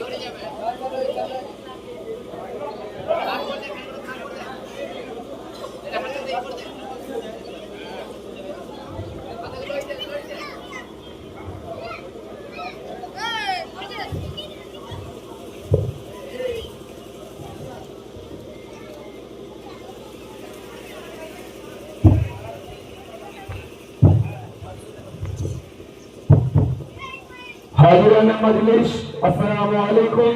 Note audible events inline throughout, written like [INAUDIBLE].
ধরে যাবে। হাজিরানা মজলিস, আসসালামু আলাইকুম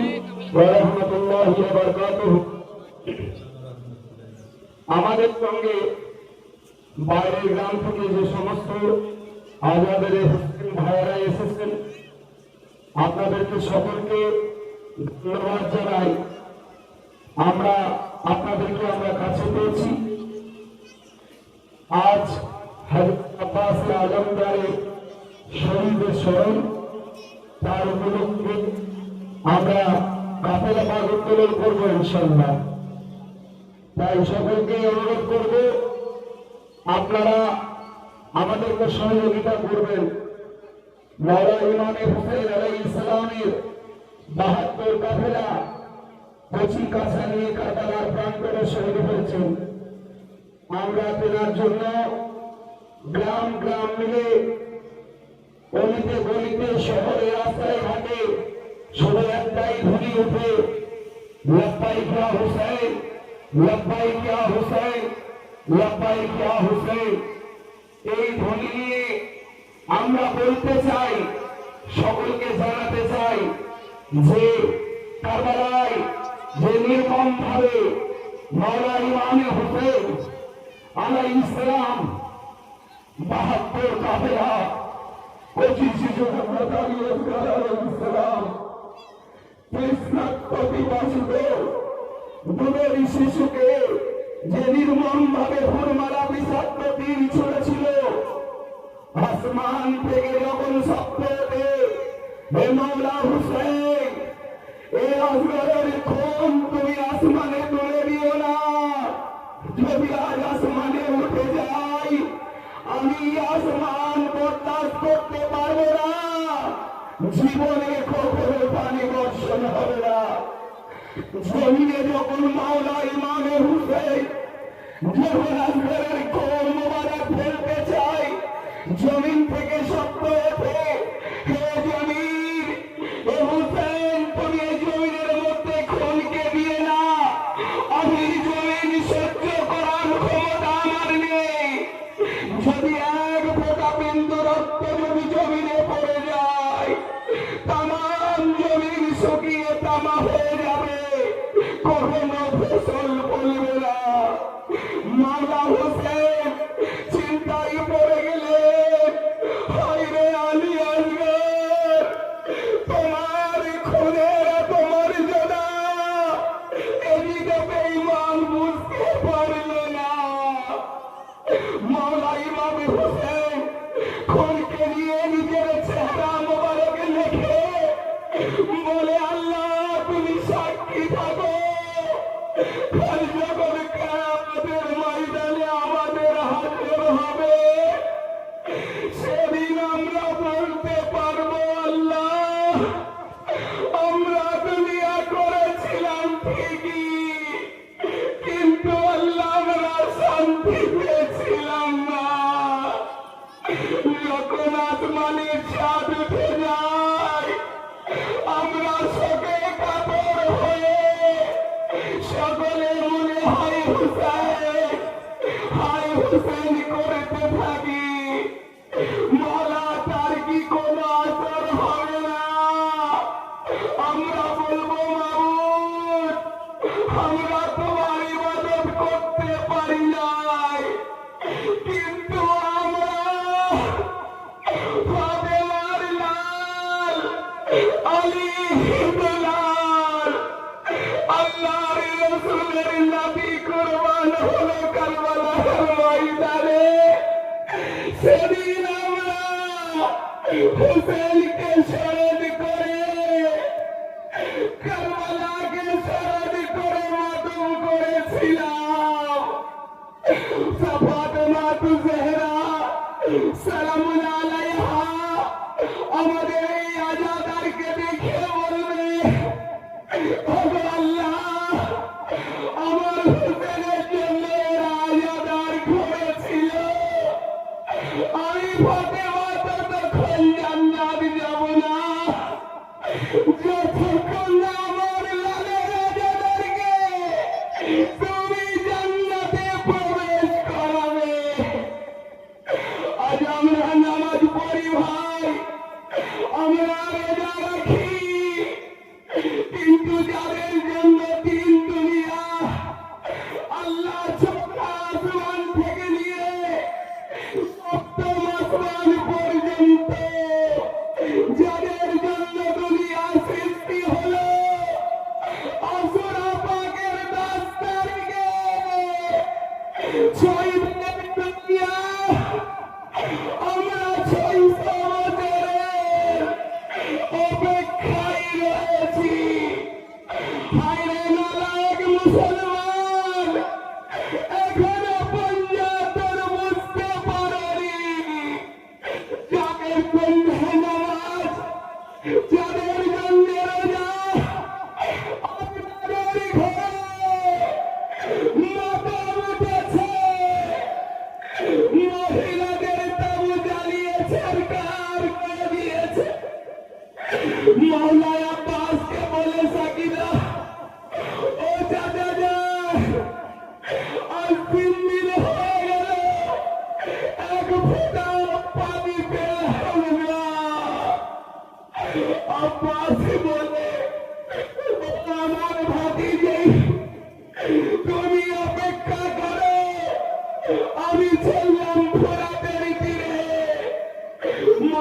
ওয়া রাহমাতুল্লাহি ওয়া বারাকাতুহু। আমাদের সঙ্গে বাইরের গ্রাম থেকে যে সমস্ত আজাদের হোসেন ভাইয়েরা এসেছেন, আপনাদেরকে সকলকে ধন্যবাদ জানাই। আমরা, আপনাদেরকে আমরা কাছে পেয়েছি। আজ হজরত আব্বাস আলমদারের শহীদের স্মরণ তার উপলক্ষে আমরা কাফেলা বাগ উত্তোলন ইনশাল্লাহ তাই সকলকে অনুরোধ করব আপনারা আমাদেরকে সহযোগিতা করবেন বাহাত্তর কাফেলা কচি কাছা নিয়ে কাতালার প্রান্তরে শহীদ হয়েছেন আমরা তেনার জন্য গ্রাম গ্রাম মিলে অলিতে গলিতে শহরে, রাস্তায় ঘাটে শুধু একটাই ধ্বনি উঠে। লব্বাই কিয়া হুসেন লব্বাই কিয়া হুসেন লব্বাই কিয়া হুসেন এই ধ্বনি নিয়ে আমরা বলতে চাই, সকলকে জানাতে চাই যে কারবালায় যে নির্মম ভাবে মৌলা ইমামে হুসেন আলাই ইসলাম বাহাত্তর কাফেলা যে নির্মম ভাবে হুরমারা বিষাক্ত তীর ছুড়েছিল আসমান থেকে যখন সপ্তাহে হে মৌলা হুসেন এই আসমানের খুন তুমি আসমানে জমিনে যখন মাওলা ইমামে হুসেন যখন মোবারক ফেলতে চাই জমিন থেকে শক্ত ওঠে হে জমিন হে হুসেন তুমি এই জমিনের মধ্যে খনকে দিয়ে না আমি জমিন সহ্য করার ক্ষমতা নেই যদি وهو مبسوط the over high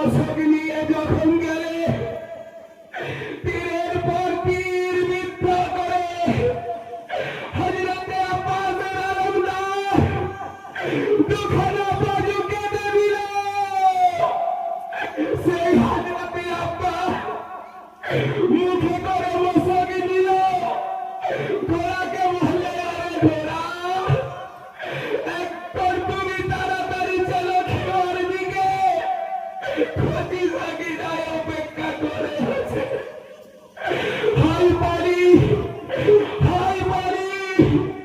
দর্শক নিয়ে যখন গেলে, পীরের পর পীর মিথ্যা করে। হজরতে আব্বাসের আলমদার দুখানা বাজু কেটে দিল। সেই মুখে করে Thank [LAUGHS] you.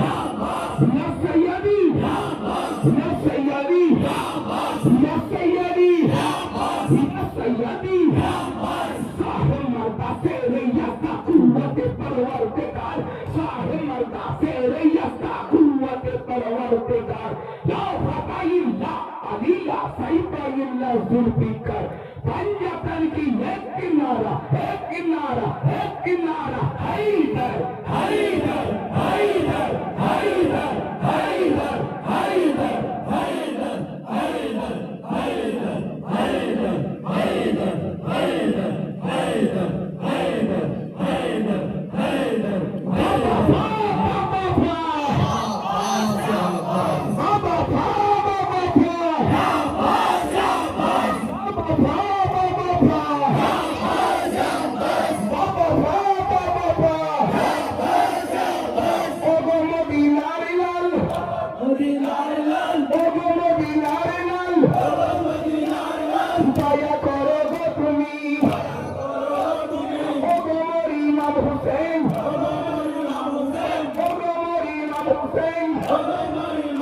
জিন্দাবাদ पीकर पंचतन की एक किनारा एक किनारा एक किनारा Haridhar Haridhar Haridhar Haridhar Haridhar Haridhar Haridhar name, the name.